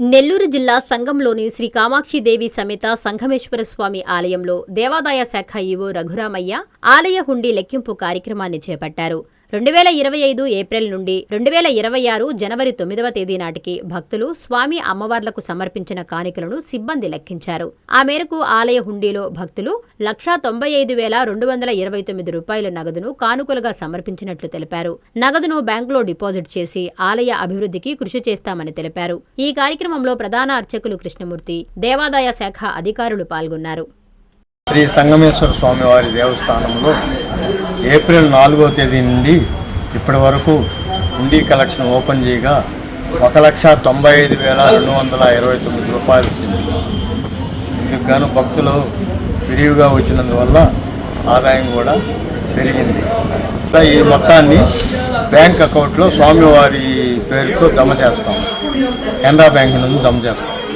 నెల్లూరు జిల్లా సంఘంలోని శ్రీ కామాక్షిదేవి సమేత సంఘమేశ్వర స్వామి ఆలయంలో దేవాదాయ శాఖ ఈవో రఘురామయ్య ఆలయ హుండీ లెక్కింపు కార్యక్రమాన్ని చేపట్టారు. రెండు వేల ఇరవై ఐదు ఏప్రిల్ నుండి రెండు వేల ఇరవై ఆరు జనవరి తొమ్మిదవ తేదీ నాటికి భక్తులు స్వామి అమ్మవార్లకు సమర్పించిన కానుకలను సిబ్బంది లెక్కించారు. ఆ మేరకు ఆలయ హుండీలో భక్తులు లక్షా తొంభై ఐదు వేల రెండు వందల ఇరవై తొమ్మిది రూపాయల నగదును కానుకలుగా సమర్పించినట్లు తెలిపారు. నగదును బ్యాంకులో డిపాజిట్ చేసి ఆలయ అభివృద్ధికి కృషి చేస్తామని తెలిపారు. ఈ కార్యక్రమంలో ప్రధాన అర్చకులు కృష్ణమూర్తి దేవాదాయ శాఖ అధికారులు పాల్గొన్నారు. శ్రీ సంగమేశ్వర స్వామివారి దేవస్థానంలో ఏప్రిల్ నాలుగో తేదీ నుండి ఇప్పటి వరకు హుండీ కలెక్షన్ ఓపెన్ చేయగా ఒక లక్ష తొంభై ఐదు వేల రెండు వందల ఇరవై తొమ్మిది రూపాయలు వచ్చింది. ఇందుకు గాను భక్తులు విరివిగా వచ్చినందువల్ల ఆదాయం కూడా పెరిగింది. ఈ మొత్తాన్ని బ్యాంక్ అకౌంట్లో స్వామివారి పేరుతో జమ చేస్తాం. కెనరా బ్యాంక్ నుంచి జమ చేస్తాం.